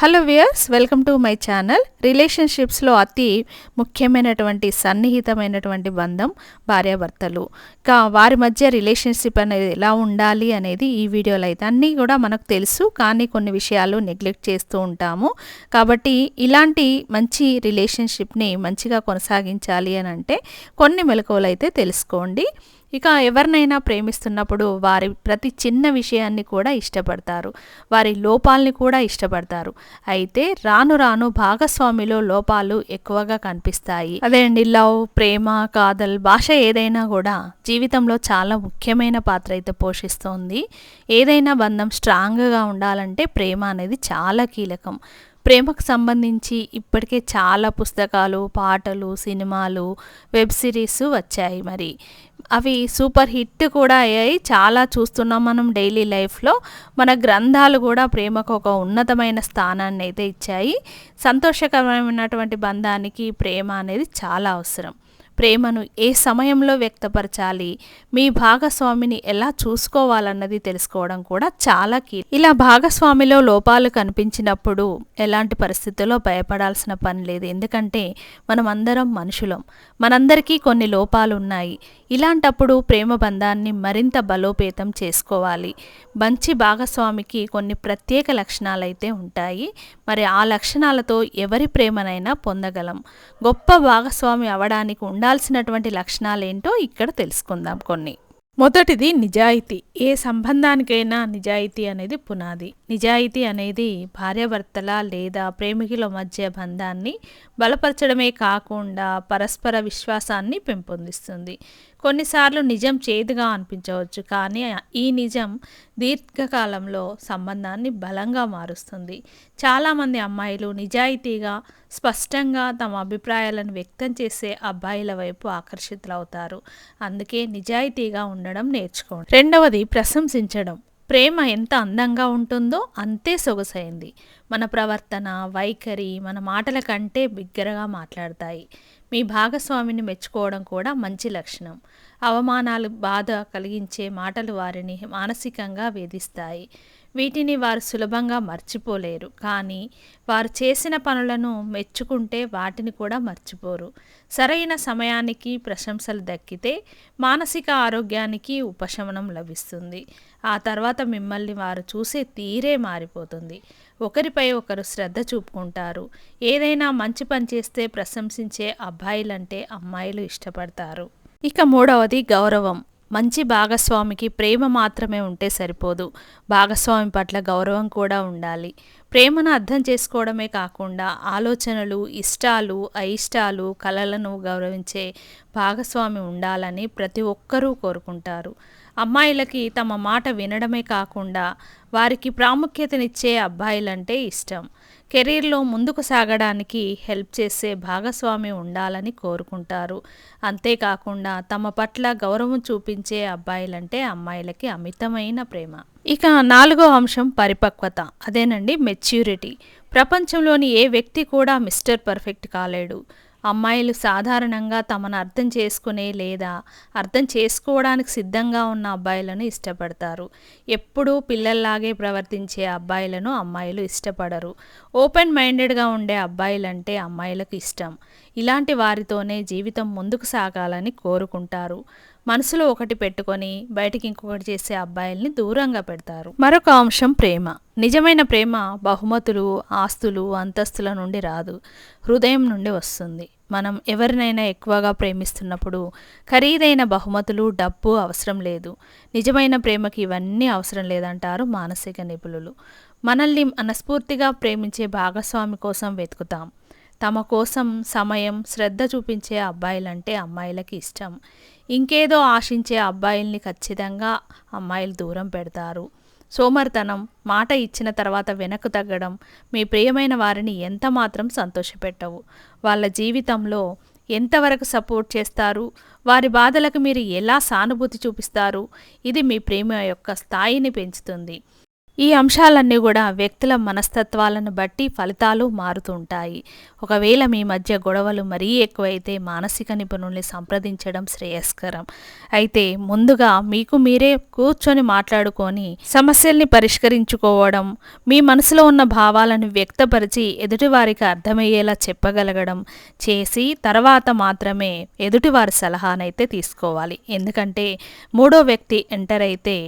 Hello viewers welcome to my channel రిలేషన్షిప్స్లో అతి ముఖ్యమైనటువంటి సన్నిహితమైనటువంటి బంధం భార్యాభర్తలు. కా వారి మధ్య రిలేషన్షిప్ అనేది ఎలా ఉండాలి అనేది ఈ వీడియోలో అయితే అన్నీ కూడా మనకు తెలుసు. కానీ కొన్ని విషయాలు నెగ్లెక్ట్ చేస్తూ ఉంటాము. కాబట్టి ఇలాంటి మంచి రిలేషన్షిప్ని మంచిగా కొనసాగించాలి అని అంటే కొన్ని మెలకువలు అయితే తెలుసుకోండి. ఇక ఎవరినైనా ప్రేమిస్తున్నప్పుడు వారి ప్రతి చిన్న విషయాన్ని కూడా ఇష్టపడతారు. వారి లోపాలని కూడా ఇష్టపడతారు. అయితే రాను రాను భాగస్వామిలో లోపాలు ఎక్కువగా కనిపిస్తాయి. అదే అండి లవ్ ప్రేమ కాదల్ భాష ఏదైనా కూడా జీవితంలో చాలా ముఖ్యమైన పాత్ర అయితే పోషిస్తోంది. ఏదైనా బంధం స్ట్రాంగ్గా ఉండాలంటే ప్రేమ అనేది చాలా కీలకం. ప్రేమకు సంబంధించి ఇప్పటికే చాలా పుస్తకాలు పాటలు సినిమాలు వెబ్ సిరీస్ వచ్చాయి మరి. అవి సూపర్ హిట్ కూడా అయ్యాయి. చాలా చూస్తున్నాం మనం డైలీ లైఫ్లో. మన గ్రంథాలు కూడా ప్రేమకు ఒక ఉన్నతమైన స్థానాన్ని అయితే ఇచ్చాయి. సంతోషకరమైనటువంటి బంధానికి ప్రేమ అనేది చాలా అవసరం. ప్రేమను ఏ సమయంలో వ్యక్తపరచాలి మీ భాగస్వామిని ఎలా చూసుకోవాలన్నది తెలుసుకోవడం కూడా చాలా కీ ఇలా భాగస్వామిలో లోపాలు కనిపించినప్పుడు ఎలాంటి పరిస్థితుల్లో భయపడాల్సిన పని లేదు. ఎందుకంటే మనం అందరం మనుషులం. మనందరికీ కొన్ని లోపాలు ఉన్నాయి ఇలాంటప్పుడు ప్రేమ బంధాన్ని మరింత బలోపేతం చేసుకోవాలి. మంచి భాగస్వామికి కొన్ని ప్రత్యేక లక్షణాలు అయితే ఉంటాయి. మరి ఆ లక్షణాలతో ఎవరి ప్రేమనైనా పొందగలం. గొప్ప భాగస్వామి అవడానికి ఉండాల్సినటువంటి లక్షణాలు ఏంటో ఇక్కడ తెలుసుకుందాం కొన్ని. మొదటిది నిజాయితీ. ఏ సంబంధానికైనా నిజాయితీ అనేది పునాది. నిజాయితీ అనేది భార్యాభర్తల లేదా ప్రేమికుల మధ్య బంధాన్ని బలపరచడమే కాకుండా పరస్పర విశ్వాసాన్ని పెంపొందిస్తుంది. కొన్నిసార్లు నిజం చేదుగా అనిపించవచ్చు కానీ ఈ నిజం దీర్ఘకాలంలో సంబంధాన్ని బలంగా మారుస్తుంది. చాలామంది అమ్మాయిలు నిజాయితీగా స్పష్టంగా తమ అభిప్రాయాలను వ్యక్తం చేసే అబ్బాయిల వైపు ఆకర్షితులవుతారు. అందుకే నిజాయితీగా ఉండడం నేర్చుకోండి. రెండవది ప్రశంసించడం. ప్రేమ ఎంత అందంగా ఉంటుందో అంతే సొగసైంది. మన ప్రవర్తన వైఖరి మన మాటల కంటే బిగ్గరగా మాట్లాడతాయి. మీ భాగస్వామిని మెచ్చుకోవడం కూడా మంచి లక్షణం. అవమానాలు బాధ కలిగించే మాటలు వారిని మానసికంగా వేధిస్తాయి. వీటిని వారు సులభంగా మర్చిపోలేరు. కానీ వారు చేసిన పనులను మెచ్చుకుంటే వాటిని కూడా మర్చిపోరు. సరైన సమయానికి ప్రశంసలు దక్కితే మానసిక ఆరోగ్యానికి ఉపశమనం లభిస్తుంది. ఆ తర్వాత మిమ్మల్ని వారు చూసే తీరే మారిపోతుంది. ఒకరిపై ఒకరు శ్రద్ధ చూపుకుంటారు. ఏదైనా మంచి పని చేస్తే ప్రశంసించే అబ్బాయిలంటే అమ్మాయిలు ఇష్టపడతారు. ఇక మూడవది గౌరవం. మంచి భాగస్వామికి ప్రేమ మాత్రమే ఉంటే సరిపోదు. భాగస్వామి పట్ల గౌరవం కూడా ఉండాలి. ప్రేమను అర్థం చేసుకోవడమే కాకుండా ఆలోచనలు ఇష్టాలు అయిష్టాలు కలలను గౌరవించే భాగస్వామి ఉండాలని ప్రతి ఒక్కరూ కోరుకుంటారు. అమ్మాయిలకి తమ మాట వినడమే కాకుండా వారికి ప్రాముఖ్యతనిచ్చే అబ్బాయిలంటే ఇష్టం. కెరీర్లో ముందుకు సాగడానికి హెల్ప్ చేసే భాగస్వామి ఉండాలని కోరుకుంటారు. అంతేకాకుండా తమ పట్ల గౌరవం చూపించే అబ్బాయిలంటే అమ్మాయిలకి అమితమైన ప్రేమ. ఇక నాలుగో అంశం పరిపక్వత. అదేనండి మెచ్యూరిటీ. ప్రపంచంలోని ఏ వ్యక్తి కూడా మిస్టర్ పర్ఫెక్ట్ కాలేడు. అమ్మాయిలు సాధారణంగా తమను అర్థం చేసుకునే లేదా అర్థం చేసుకోవడానికి సిద్ధంగా ఉన్న అబ్బాయిలను ఇష్టపడతారు. ఎప్పుడూ పిల్లల్లాగే ప్రవర్తించే అబ్బాయిలను అమ్మాయిలు ఇష్టపడరు. ఓపెన్ మైండెడ్గా ఉండే అబ్బాయిలంటే అమ్మాయిలకు ఇష్టం. ఇలాంటి వారితోనే జీవితం ముందుకు సాగాలని కోరుకుంటారు. మనసులో ఒకటి పెట్టుకొని బయటికి ఇంకొకటి చేసే అబ్బాయిల్ని దూరంగా పెడతారు. మరొక అంశం ప్రేమ. నిజమైన ప్రేమ బహుమతులు ఆస్తులు అంతస్తుల నుండి రాదు. హృదయం నుండి వస్తుంది. మనం ఎవరినైనా ఎక్కువగా ప్రేమిస్తున్నప్పుడు ఖరీదైన బహుమతులు డబ్బు అవసరం లేదు. నిజమైన ప్రేమకి ఇవన్నీ అవసరం లేదంటారు మానసిక నిపుణులు. మనల్ని మనస్ఫూర్తిగా ప్రేమించే భాగస్వామి కోసం వెతుకుతాం. తమ కోసం సమయం శ్రద్ధ చూపించే అబ్బాయిలంటే అమ్మాయిలకి ఇష్టం. ఇంకేదో ఆశించే అబ్బాయిల్ని ఖచ్చితంగా అమ్మాయిలు దూరం పెడతారు. సోమర్తనం మాట ఇచ్చిన తర్వాత వెనక్కు తగ్గడం మీ ప్రియమైన వారిని ఎంత మాత్రం సంతోషపెట్టవు. వాళ్ళ జీవితంలో ఎంతవరకు సపోర్ట్ చేస్తారు? వారి బాధలకు మీరు ఎలా సానుభూతి చూపిస్తారు? ఇది మీ ప్రేమ యొక్క స్థాయిని పెంచుతుంది. ఈ అంశాలన్నీ కూడా వ్యక్తుల మనస్తత్వాలను బట్టి ఫలితాలు మారుతుంటాయి ఒకవేళ మీ మధ్య గొడవలు మరీ ఎక్కువైతే మానసిక నిపుణుల్ని సంప్రదించడం శ్రేయస్కరం. అయితే ముందుగా మీకు మీరే కూర్చొని మాట్లాడుకొని సమస్యల్ని పరిష్కరించుకోవడం మీ మనసులో ఉన్న భావాలను వ్యక్తపరిచి ఎదుటివారికి అర్థమయ్యేలా చెప్పగలగడం చేసి తర్వాత మాత్రమే ఎదుటివారి సలహానైతే తీసుకోవాలి. ఎందుకంటే మూడో వ్యక్తి ఎంటర్ అయితే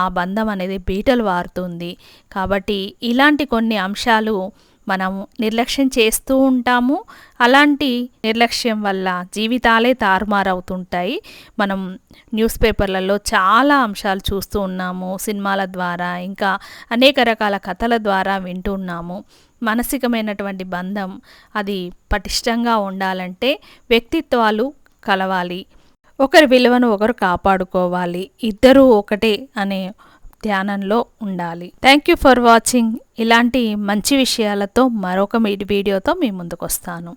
ఆ బంధం అనేది బీటలు వారుతుంది. కాబట్టి ఇలాంటి కొన్ని అంశాలు మనం నిర్లక్ష్యం చేస్తూ ఉంటాము. అలాంటి నిర్లక్ష్యం వల్ల జీవితాలే తారుమారవుతుంటాయి. మనం న్యూస్ పేపర్లలో చాలా అంశాలు చూస్తూ ఉన్నాము. సినిమాల ద్వారా ఇంకా అనేక రకాల కథల ద్వారా వింటున్నాము మానసికమైనటువంటి బంధం అది పటిష్టంగా ఉండాలంటే వ్యక్తిత్వాలు కలవాలి. ఒకరి విలువను ఒకరు కాపాడుకోవాలి. ఇద్దరూ ఒకటే అనే ధ్యానంలో ఉండాలి. థ్యాంక్ యూ ఫర్ వాచింగ్ ఇలాంటి మంచి విషయాలతో మరొక వీడియోతో మీ ముందుకు వస్తాను